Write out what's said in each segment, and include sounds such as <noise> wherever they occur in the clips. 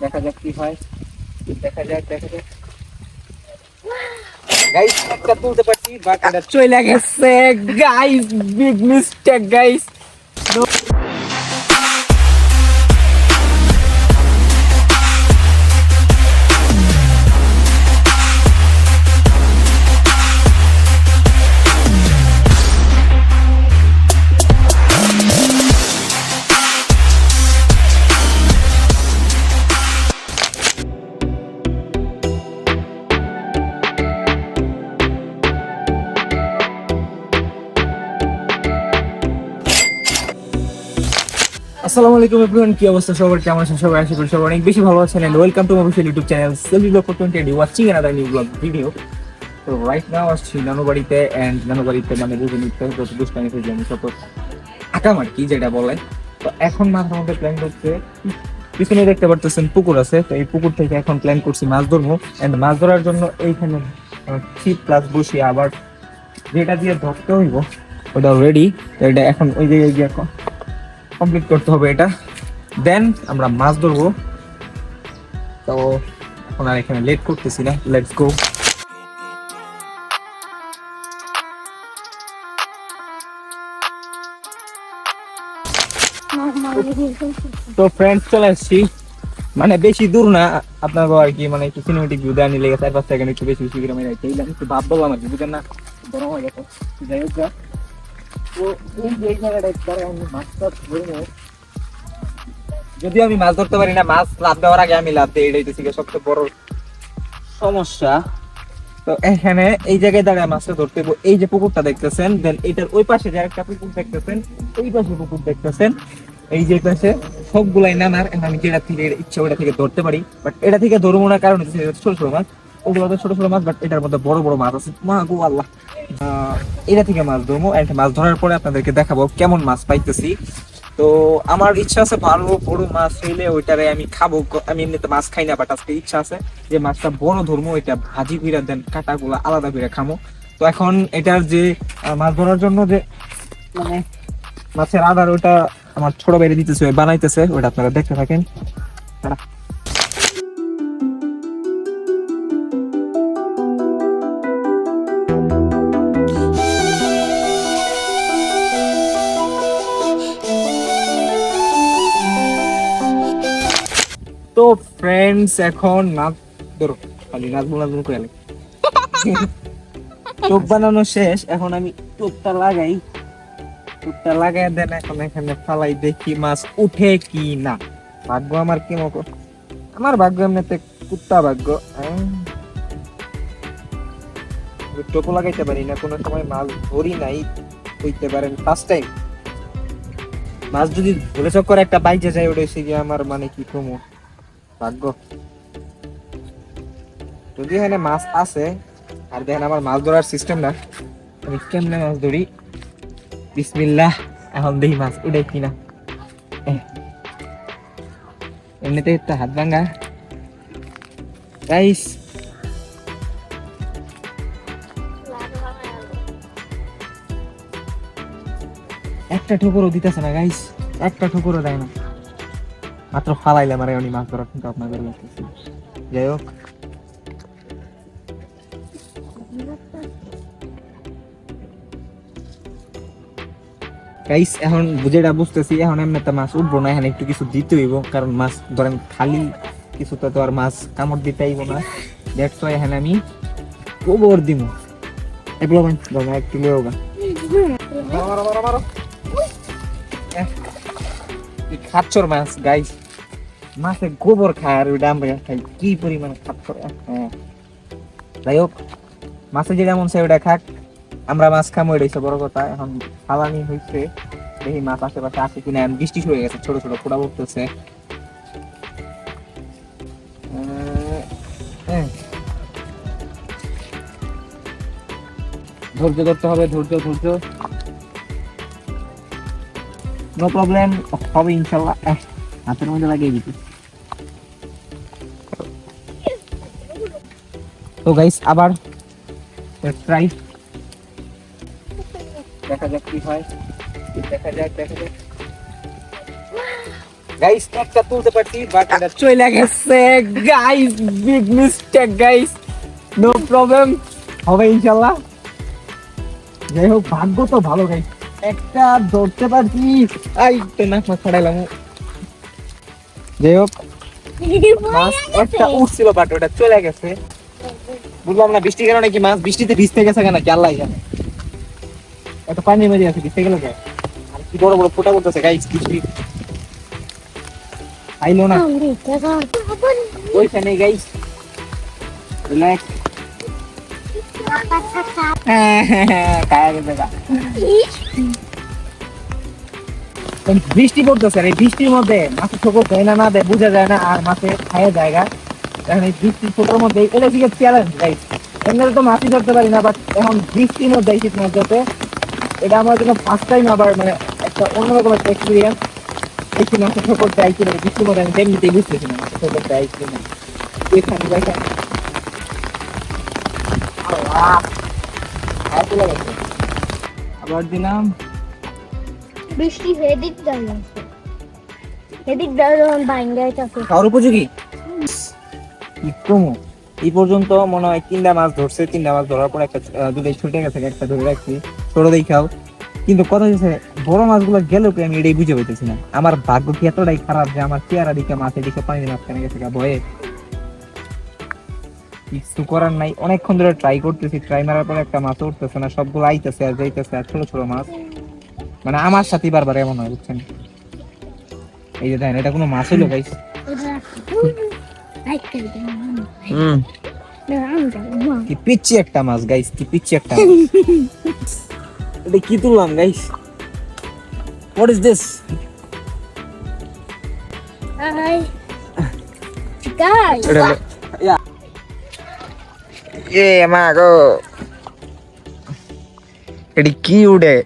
দেখা যাক কি হয়। দেখা যাক দেখা যাক। গাইস একটা তুলতে পারছি বাট এটা চলে গেছে। গাইস বিগ মিস্টেক গাইস আসসালামু আলাইকুম এভরিওয়ান কি অবস্থা? সবার কেমন আছেন? সবাই আশা করি সবাই অনেক বেশি ভালো আছেন and welcome to my YouTube channel selfie blog twenty watching another new blog video তো রাইট নাও আসছি নানু বাড়িতে অ্যান্ড নানু বাড়িতে মানে বুঝে নিতে যত দুষ্টামি থেকে আমি শত আকাম আর কি যেটা বলে। তো এখন মাথার মধ্যে প্ল্যান করছে, পিছনে দেখতে পারতেছেন পুকুর আছে, তো এই পুকুর থেকে এখন প্ল্যান করছি মাছ ধরবো অ্যান্ড মাছ ধরার জন্য এইখানে ছিপ প্লাস বসি আবার যেটা দিয়ে ধরতে হইব, ওটা রেডি এটা এখন ওই জায়গায় গিয়ে কমপ্লিট করতে হবে এটা। দেন আমরা মাছ ধরবো। তো ওনার এখানে লেট করতেছি না। লেটস গো তো ফ্রেন্ডস চলে আসছি। মানে বেশি দূর না। আপনার আর কি মানে একটু সিনেমেটিক ভিউ দেওয়া নিলে চার পাঁচ সেকেন্ড একটু বেশি বেশি করে আমি রাখতে এইলাম একটু ভাব বললাম আর কি বুঝেন না? গরম হয়ে গেছে। যাই হোক। তো এই যে জায়গাটা একবারে আমি মাছ ধরতে পারি না, মাছ লাভ দেওয়ার আগে আমি লাভ দিই এটাই তো সবচেয়ে বড় সমস্যা। তো এখানে এই জায়গায় দাঁড়ায় মাছটা ধরতে এই যে পুকুরটা দেখতেছেন, দেন এটার ওই পাশে যে একটা পুকুর দেখতেছেন, এই পাশে পুকুর দেখতেছেন। এই যে পাশে সবগুলাই নানার আমি যেটা থেকে ইচ্ছা ওটা থেকে ধরতে পারি। বাট এটা থেকে ধরবো না, কারণ ছোট ছোট মাছ। ওগুলো ছোট ছোট মাছ, বাট এটার মধ্যে বড় বড় মাছ আছে। মা গো আল্লাহ। এটা থেকে মাছ ধরবো and মাছ ধরার পরে আপনাদেরকে দেখাবো কেমন মাছ পাইতেছি। তো আমার ইচ্ছা আছে ভালো বড় মাছ হইলে ওইটারে আমি খাব। আমি এমনিতে মাছ খাই না বাট আজকে ইচ্ছা আছে যে মাছটা বড় ধরবো, এটা ভাজি ভিড়া দেন, কাটাগুলো আলাদা করে খামো। তো এখন এটার যে মাছ ধরার জন্য যে মানে মাছের আদার ওটা আমার ছোট বাইরে দিতেছে, বানাইতেছে ওটা আপনারা দেখতে থাকেন। তো ফ্রেন্ডস এখন নাচ ধরো খালি নাচবো নাচবো করে টোপ <laughs> বানানো শেষ এখন আমি টোপটা লাগাই। টোপটা লাগাই দেন এখন এখানে ফালাই দেখি মাছ উঠে কি না ভাগ্য আমার কি মতো? আমার ভাগ্য এমনিতে কুত্তা ভাগ্য টোপও লাগাইতে পারি না কোনো সময় মাছ ধরি নাই হইতে পারেন ফার্স্ট টাইম মাছ যদি ধরে চক্কর একটা বাইজে যায় ওটা এসে গিয়ে আমার মানে কি কমো? ভাগ্য। যদি এখানে মাছ আছে, আর দেখেন আমার মাছ ধরার সিস্টেম না, আমি কেমনে মাছ ধরি? এখন দেখি মাছ উঠে কিনা। এমনিতে একটা হাত ভাঙ্গা গাইস, একটা ঠোকরও দিতেছে না, গাইস, একটা ঠোকরও দেয় না। মাত্র ফালাইলাম আর উনি মাছ ধরার কিন্তু আপনাদের যাই হোক। গাইস এখন যেটা বুঝতেছি, এখন এমনি তো মাছ উঠবো না, এখন একটু কিছু দিতে হইব, কারণ মাছ ধরেন খালি কিছুতে তো আর মাছ কামড় দিতে হইব না। দ্যাটস এখন আমি গোবর দিব এগুলো ধরো, একটু লেও এই খাচ্চর মাছ গাইস মাছে গোবর খায় আর ওইটা আমরা খাই। কি পরিমাণে খাচ্চর হ্যাঁ। যাই হোক, মাছে যেটা মন চাই ওটা খাক। আমরা মাছ খামো, এটাই বড় কথা। এখন ফালানি হয়েছে দেখি মাছ আশেপাশে আছে কিনা। এখন বৃষ্টি শুরু হয়ে গেছে, ছোট ছোট ফোড়া পড়তেছে। হ্যাঁ। ধৈর্য ধরতে হবে, ধৈর্য ধৈর্য। নো প্রবলেম হবে ইনশাল্লাহ। হাতের মধ্যে লাগিয়ে দিচ্ছি তো গাইস আবার ট্রাই দেখা যাক কি হয়। দেখা যাক দেখা যাক। গাইস একটা তুলতে পারছি বাট এটা চলে গেছে। Guys big mistake guys no problem হবে ইনশাআল্লাহ যাই হোক, ভাগ্য তো ভালো গাইস একটা ধরতে পারছি। আই তো নাক <laughs> মাছ ছাড়াইলাম যাই হোক মাছ উঠছিল বাট ওটা চলে গেছে। বুঝলাম না বৃষ্টির কারণে কি মাছ বৃষ্টিতে ভিজতে গেছে কেন? কি আল্লাহ জানে। এত পানি মেরে আছে ভিজতে গেল আর কি বড় বড় ফোটা করতেছে গাইস বৃষ্টি আইলো না। ওইখানে গাইস রিল্যাক্স। বৃষ্টি পড়তেছে আর এই বৃষ্টির মধ্যে মাছে ঠোকর দেয় না না দেয়, বোঝা যায় না আর মাছে খায় জায়গা এখন এই বৃষ্টির ছোটোর মধ্যে এটা চ্যালেঞ্জ গাইস এমনি তো মাছই ধরতে পারি না বাট এখন বৃষ্টির মধ্যে, এই শীত মধ্যে এটা আমার জন্য ফার্স্ট টাইম আবার মানে একটা অন্যরকম একটা এক্সপিরিয়েন্স এই কি মাছের ঠোকর দেয় কি বৃষ্টির মধ্যে আমি এমনিতেই বুঝতেছি না ঠোকর দেয় কি না। এখানে দেখেন আবার দিলাম। বৃষ্টি হেদিক হেদিক আছে খাওয়ার উপযোগী? কি কমো? এই পর্যন্ত মনে হয় তিনটা মাছ ধরছে তিনটা মাছ ধরার পর একটা দুটোই ছুটে গেছে একটা ধরে রাখছি। ছোট দেখাও কিন্তু কথা হচ্ছে বড় মাছগুলো গেল কি আমি এটাই বুঝে পাইতেছি না? আমার ভাগ্য কি এতটাই খারাপ যে আমার চেহারা দিকে মাছের দিকে পানি মাঝখানে গেছে ভয়ে? কিছু করার নাই। অনেকক্ষণ ধরে ট্রাই করতেছি ট্রাই মারার পরে একটা মাছ উঠতেছে না সবগুলো আইতেছে আর যাইতেছে আর ছোট ছোট মাছ। মানে আমার সাথে বারবার এমন হয় বুঝছেন? এই যে দেখেন এটা কোনো মাছ হলো গাইস হুম। কি পিচ্ছি একটা মাছ গাইস কি পিচ্ছি একটা মাছ। এটা কি তুললাম গাইস হোয়াট ইজ দিস হলো- ইয়া। এ মা গো এটি কি উড়ে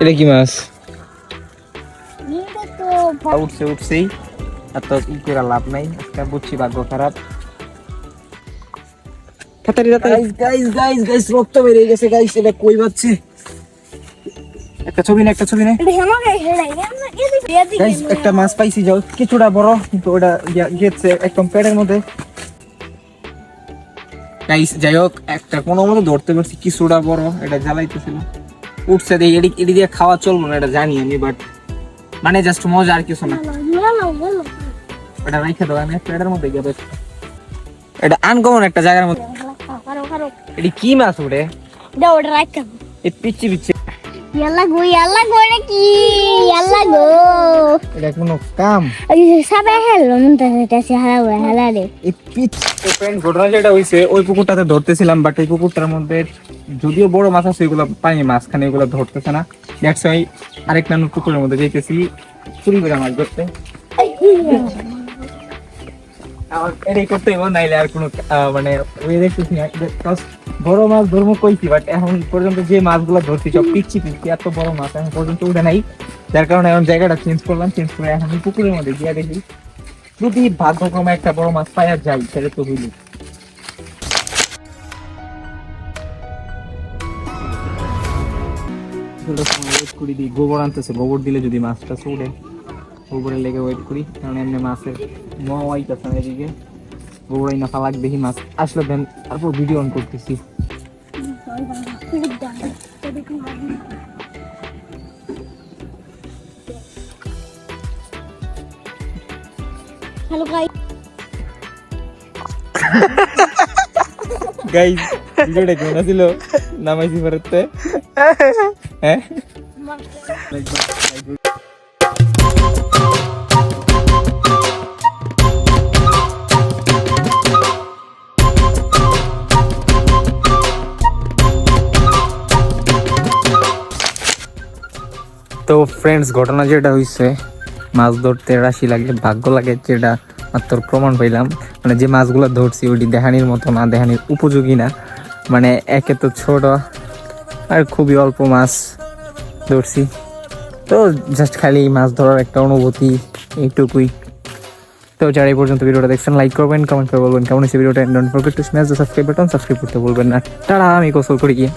এটা কি মাছ উঠছে উঠছেই আর তো করে লাভ নাই একটা বুঝছি ভাগ্য খারাপ তাড়াতাড়ি গাইস গাইস গাইস রক্ত বেরিয়ে গেছে গাইস এটা কই বাচ্ছে একটা ছবি না একটা ছবি না। একটা মাছ পাইছি যাও। কিছুটা বড় কিন্তু ওটা গেছে একদম পেটের মধ্যে। গাইস যাই হোক একটা কোনো মতো ধরতে পারছি কিছুটা বড় এটা জ্বালাইতেছিল। উঠছে দিয়ে খাওয়া চলবো না এটা জানি আমি বাট মানে জাস্ট মজা আর কিছু না। এটা রাইখে দাও আমি পেটের মধ্যে গিয়ে বেশ এটা আনকমন একটা জায়গার মধ্যে। এটি কি মাছ উঠে এই পিচ্ছি পিচ্ছি কি? গো। কাম? ঘটনা যেটা ওই পুকুরটাতে ধরতেছিলাম বাট পুকুরটার মধ্যে যদিও বড় মাছ আছে ওইগুলো পানি মাছখানে এগুলো ধরতেছে না। দেখছ আরেক নানুর পুকুরের মধ্যে যেতেছি চুরি করে মাছ ধরতে। মানে না। বড় মাছ কইছি বাট এখন পর্যন্ত যে ধরছি বড় মাছ এখন পর্যন্ত উঠে নাই। যার কারণে এখন জায়গাটা চেঞ্জ করলাম চেঞ্জ করে এখন পুকুরের মধ্যে যদি ভাগ্যক্রমে একটা বড় মাছ পাওয়া যায়, তাহলে তো গোবর আনতেছে, গোবর দিলে যদি মাছটা উড়ে গোবরের লেগে ওয়েট করি কারণ এমনি মাছের মাইতেছে না এদিকে। গোবর না ফালাক দেখি মাছ আসলে দেন তারপর ভিডিও অন করতেছি। হ্যালো গাই গাইস ভিডিওটা কেমন ছিল নামাইছি ফেরতে <laughs> হ্যাঁ? তো ফ্রেন্ডস ঘটনা যেটা হইছে, মাছ ধরতে রাশি লাগে, ভাগ্য লাগে যেটা মাত্র প্রমাণ পাইলাম। মানে যে মাছগুলো ধরছি, ওইটি দেহানির মতো না, দেহানির উপযোগী না। মানে একে তো ছোট আর খুবই অল্প মাছ ধরছি। তো জাস্ট খালি মাছ ধরার একটা অনুভূতি এইটুকুই। তো যারা এই পর্যন্ত ভিডিওটা দেখছেন লাইক করবেন কমেন্ট করে বলবেন কেমন হয়েছে ভিডিওটা। Don't forget to smash the subscribe button subscribe করতে বলবেন না। তারা আমি কসল করি গিয়ে।